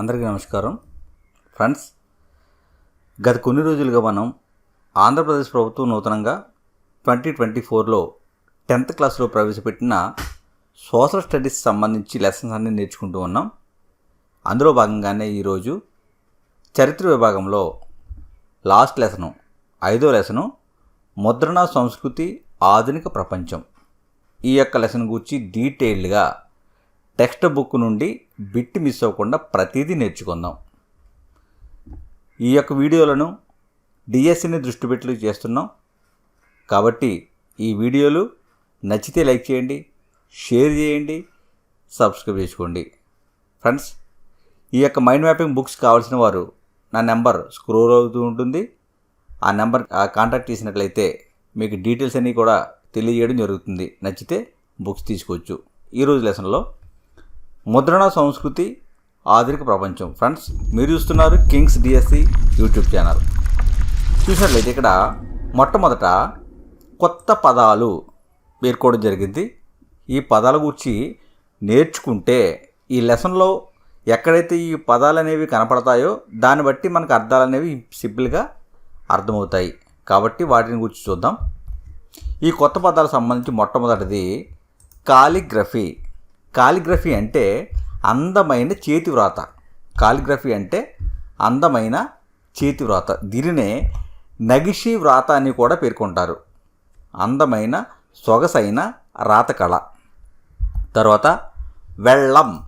అందరికీ నమస్కారం. ఫ్రెండ్స్ గత కొన్ని రోజులుగా మనం ఆంధ్రప్రదేశ్ ప్రభుత్వం నూతనంగా ట్వంటీ ట్వంటీ ఫోర్లో టెన్త్ క్లాస్లో ప్రవేశపెట్టిన సోషల్ స్టడీస్ సంబంధించి లెసన్స్ అన్ని నేర్చుకుంటూ ఉన్నాం. అందులో భాగంగానే ఈరోజు చరిత్ర విభాగంలో లాస్ట్ లెసను ఐదో లెసను ముద్రణ సంస్కృతి ఆధునిక ప్రపంచం ఈ యొక్క లెసన్ గురించి డీటెయిల్డ్గా టెక్స్ట్ బుక్ నుండి బిట్ మిస్ అవ్వకుండా ప్రతిదీ నేర్చుకుందాం. ఈ యొక్క వీడియోలను డిఎస్సిని దృష్టి పెట్టి చేస్తున్నాం. కాబట్టి ఈ వీడియోలు నచ్చితే లైక్ చేయండి షేర్ చేయండి సబ్స్క్రైబ్ చేసుకోండి. ఫ్రెండ్స్ ఈ యొక్క మైండ్ మ్యాపింగ్ బుక్స్ కావాల్సిన వారు నా నెంబర్ స్క్రోల్ అవుతూ ఉంటుంది. ఆ నెంబర్ కాంటాక్ట్ చేసినట్లయితే మీకు డీటెయిల్స్ అన్నీ కూడా తెలియజేయడం జరుగుతుంది. నచ్చితే బుక్స్ తీసుకోవచ్చు. ఈరోజు లెసన్లో ముద్రణ సంస్కృతి ఆధునిక ప్రపంచం. ఫ్రెండ్స్ మీరు చూస్తున్నారు కింగ్స్ డిఎస్సి యూట్యూబ్ ఛానల్. చూసినట్లయితే ఇక్కడ మొట్టమొదట కొత్త పదాలు పేర్కోవడం జరిగింది. ఈ పదాల గురించి నేర్చుకుంటే ఈ లెసన్లో ఎక్కడైతే ఈ పదాలు అనేవి కనపడతాయో దాన్ని బట్టి మనకు అర్థాలు అనేవి సింపుల్గా అర్థమవుతాయి. కాబట్టి వాటిని గురించి చూద్దాం. ఈ కొత్త పదాలకు సంబంధించి మొట్టమొదటిది కాలిగ్రఫీ. కాలిగ్రఫీ అంటే అందమైన చేతి వ్రాత. కాలిగ్రఫీ అంటే అందమైన చేతి వ్రాత. దీనినే నగిషి వ్రాత అని కూడా పేర్కొంటారు. అందమైన సొగసైన రాత కళ. తర్వాత వెళ్ళం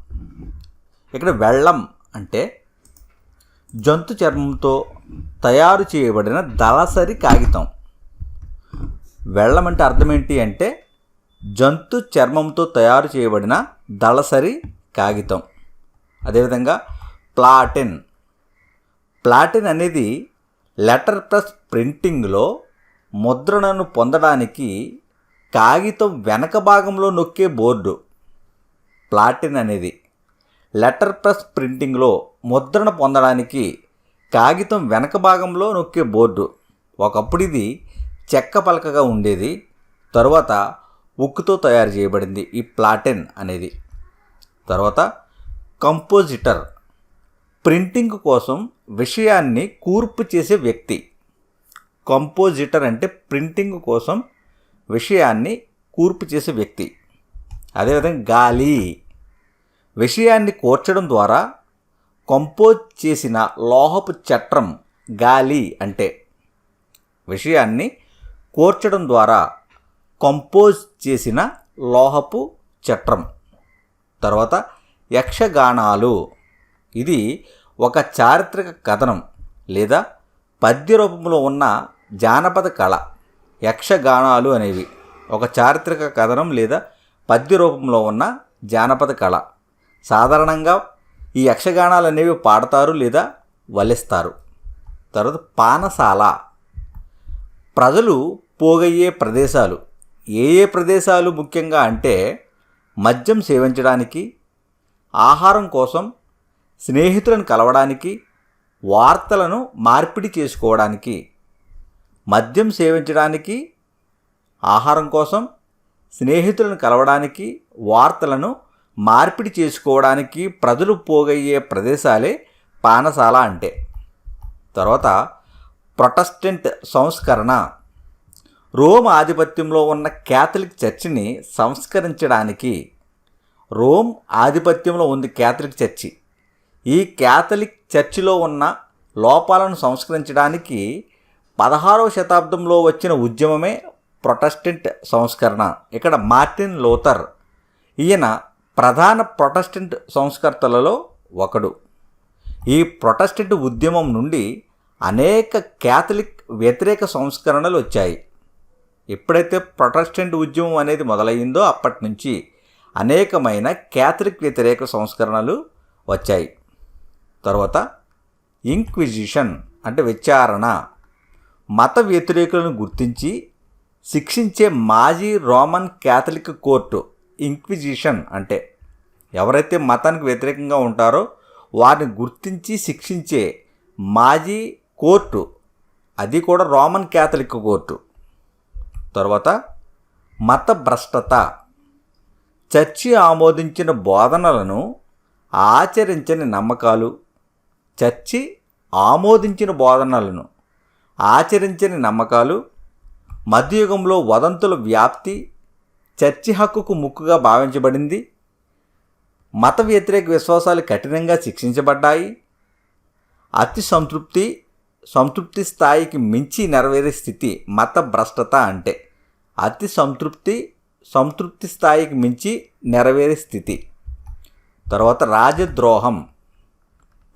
ఇక్కడ వెళ్ళం అంటే జంతు చర్మంతో తయారు చేయబడిన దళసరి కాగితం. వెళ్ళం అంటే అర్థం ఏంటి అంటే జంతు చర్మంతో తయారు చేయబడిన దళసరి కాగితం. అదేవిధంగా ప్లాటిన్. ప్లాటిన్ అనేది లెటర్ ప్రెస్ ప్రింటింగ్లో ముద్రణను పొందడానికి కాగితం వెనక భాగంలో నొక్కే బోర్డు. ప్లాటిన్ అనేది లెటర్ ప్రెస్ ప్రింటింగ్లో ముద్రణ పొందడానికి కాగితం వెనక భాగంలో నొక్కే బోర్డు. ఒకప్పుడు ఇది చెక్క పలకగా ఉండేది. తరువాత ఉక్కుతో తయారు చేయబడింది ఈ ప్లాటెన్ అనేది. తర్వాత కంపోజిటర్ ప్రింటింగ్ కోసం విషయాన్ని కూర్పు చేసే వ్యక్తి. కంపోజిటర్ అంటే ప్రింటింగ్ కోసం విషయాన్ని కూర్పు చేసే వ్యక్తి. అదేవిధంగా గాలి. విషయాన్ని కూర్చడం ద్వారా కంపోజ్ చేసిన లోహపు చట్రం గాలి అంటే విషయాన్ని కూర్చడం ద్వారా కంపోజ్ చేసిన లోహపు చట్రం. తర్వాత యక్షగానాలు. ఇది ఒక చారిత్రక కథనం లేదా పద్య రూపంలో ఉన్న జానపద కళ. యక్షగానాలు అనేవి ఒక చారిత్రక కథనం లేదా పద్య రూపంలో ఉన్న జానపద కళ. సాధారణంగా ఈ యక్షగానాలు అనేవి పాడతారు లేదా వలిస్తారు తర్వాత పానసాల. ప్రజలు పోగయ్యే ప్రదేశాలు. ఏ ఏ ప్రదేశాలు ముఖ్యంగా అంటే మద్యం సేవించడానికి ఆహారం కోసం స్నేహితులను కలవడానికి వార్తలను మార్పిడి చేసుకోవడానికి మద్యం సేవించడానికి ఆహారం కోసం స్నేహితులను కలవడానికి వార్తలను మార్పిడి చేసుకోవడానికి ప్రజలు పోగయ్యే ప్రదేశాలే పానశాల అంటే. తర్వాత ప్రొటెస్టెంట్ సంస్కరణ. రోమ్ ఆధిపత్యంలో ఉన్న క్యాథలిక్ చర్చిని సంస్కరించడానికి రోమ్ ఆధిపత్యంలో ఉంది క్యాథలిక్ చర్చి. ఈ క్యాథలిక్ చర్చిలో ఉన్న లోపాలను సంస్కరించడానికి పదహారవ శతాబ్దంలో వచ్చిన ఉద్యమమే ప్రొటెస్టెంట్ సంస్కరణ. ఇక్కడ మార్టిన్ లోథర్ ఈయన ప్రధాన ప్రొటెస్టెంట్ సంస్కర్తలలో ఒకడు. ఈ ప్రొటెస్టెంట్ ఉద్యమం నుండి అనేక క్యాథలిక్ వ్యతిరేక సంస్కరణలు వచ్చాయి. ఎప్పుడైతే ప్రొటెస్టెంట్ ఉద్యమం అనేది మొదలయ్యిందో అప్పటి నుంచి అనేకమైన క్యాథలిక్ వ్యతిరేక సంస్కరణలు వచ్చాయి. తర్వాత ఇంక్విజిషన్ అంటే విచారణ మత వ్యతిరేకులను గుర్తించి శిక్షించే మాజీ రోమన్ క్యాథలిక్ కోర్టు ఇంక్విజిషన్ అంటే ఎవరైతే మతానికి వ్యతిరేకంగా ఉంటారో వారిని గుర్తించి శిక్షించే మాజీ కోర్టు అది కూడా రోమన్ క్యాథలిక్ కోర్టు. తర్వాత మత భ్రష్టత చర్చి ఆమోదించిన బోధనలను ఆచరించని నమ్మకాలు. చర్చి ఆమోదించిన బోధనలను ఆచరించని నమ్మకాలు. మధ్యయుగంలో వదంతుల వ్యాప్తి చర్చి హక్కుకు ముక్కుగా భావించబడింది. మత వ్యతిరేక విశ్వాసాలు కఠినంగా శిక్షించబడ్డాయి. అతి సంతృప్తి సంతృప్తి స్థాయికి మించి నెరవేరే స్థితి మత భ్రష్టత అంటే. అతి సంతృప్తి సంతృప్తి స్థాయికి మించి నెరవేరే స్థితి. తర్వాత రాజద్రోహం.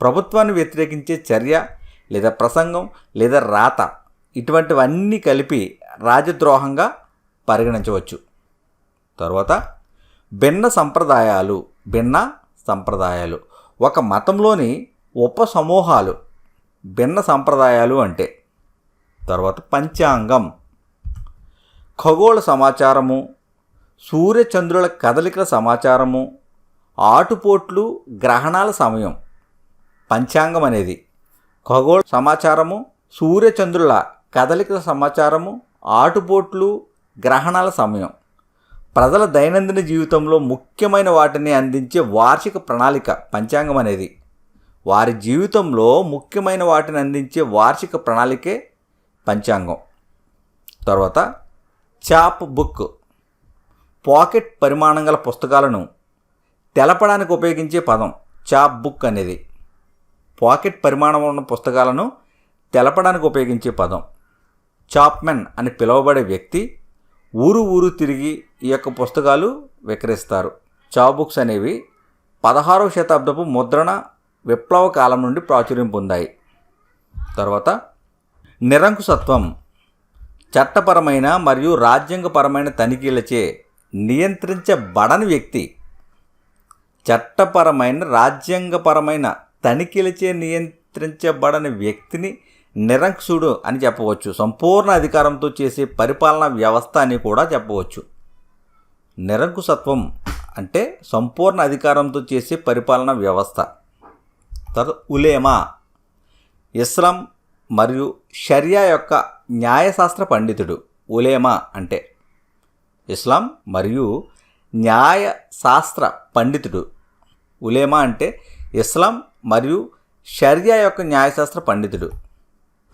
ప్రభుత్వాన్ని వ్యతిరేకించే చర్య లేదా ప్రసంగం లేదా రాత ఇటువంటివన్నీ కలిపి రాజద్రోహంగా పరిగణించవచ్చు. తర్వాత భిన్న సంప్రదాయాలు భిన్న సంప్రదాయాలు. ఒక మతంలోని ఉప సమూహాలు భిన్న సంప్రదాయాలు అంటే తర్వాత పంచాంగం. ఖగోళ సమాచారము సూర్యచంద్రుల కదలికల సమాచారము ఆటుపోట్లు గ్రహణాల సమయం పంచాంగం అనేది. ఖగోళ సమాచారము సూర్యచంద్రుల కదలికల సమాచారము ఆటుపోట్లు గ్రహణాల సమయం. ప్రజల దైనందిన జీవితంలో ముఖ్యమైన వాటిని అందించే వార్షిక ప్రణాళిక పంచాంగం అనేది. వారి జీవితంలో ముఖ్యమైన వాటిని అందించే వార్షిక ప్రణాళికే పంచాంగం. తర్వాత చాప్ బుక్ పాకెట్ పరిమాణం గల పుస్తకాలను తెలపడానికి ఉపయోగించే పదం చాప్ బుక్ అనేది. పాకెట్ పరిమాణం ఉన్న పుస్తకాలను తెలపడానికి ఉపయోగించే పదం. చాప్మెన్ అని పిలువబడే వ్యక్తి ఊరు ఊరు తిరిగి ఈ యొక్క పుస్తకాలు విక్రయిస్తారు. చాప్ బుక్స్ అనేవి పదహారవ శతాబ్దపు ముద్రణ విప్లవ కాలం నుండి ప్రాచుర్యం పొందాయి. తర్వాత నిరంకుశత్వం చట్టపరమైన మరియు రాజ్యాంగపరమైన తనిఖీలచే నియంత్రించబడని వ్యక్తి చట్టపరమైన రాజ్యాంగపరమైన తనిఖీలచే నియంత్రించబడని వ్యక్తిని నిరంకుశుడు అని చెప్పవచ్చు. సంపూర్ణ అధికారంతో చేసే పరిపాలనా వ్యవస్థ అని కూడా చెప్పవచ్చు. నిరంకుశత్వం అంటే సంపూర్ణ అధికారంతో చేసే పరిపాలనా వ్యవస్థ. తర్వాత ఉలేమా. ఇస్లాం మరియు షరియా యొక్క న్యాయశాస్త్ర పండితుడు ఉలేమా అంటే ఇస్లాం మరియు న్యాయశాస్త్ర పండితుడు ఉలేమా అంటే ఇస్లాం మరియు షర్యా యొక్క న్యాయశాస్త్ర పండితుడు.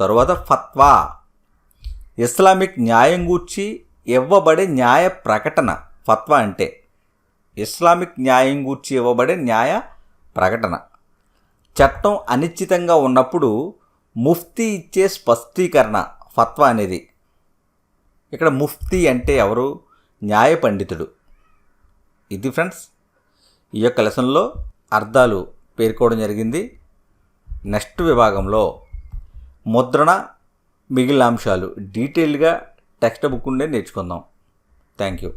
తరువాత ఫత్వా. ఇస్లామిక్ న్యాయం గూర్చి ఇవ్వబడే న్యాయ ప్రకటన. ఫత్వా అంటే ఇస్లామిక్ న్యాయం గూర్చి ఇవ్వబడే న్యాయ ప్రకటన. చట్టం అనిశ్చితంగా ఉన్నప్పుడు ముఫ్తీ ఇచ్చే స్పష్టీకరణ. ఫత్వా అనేది. ఇక్కడ ముఫ్తీ అంటే ఎవరు? న్యాయ పండితుడు. ఇది ఫ్రెండ్స్ ఈ యొక్క లెసన్లో అర్థాలు పేర్కోవడం జరిగింది. నెక్స్ట్ విభాగంలో ముద్రణ మిగిలిన అంశాలు డీటెయిల్గా టెక్స్ట్ బుక్ ఉండే నేర్చుకుందాం. Thank you.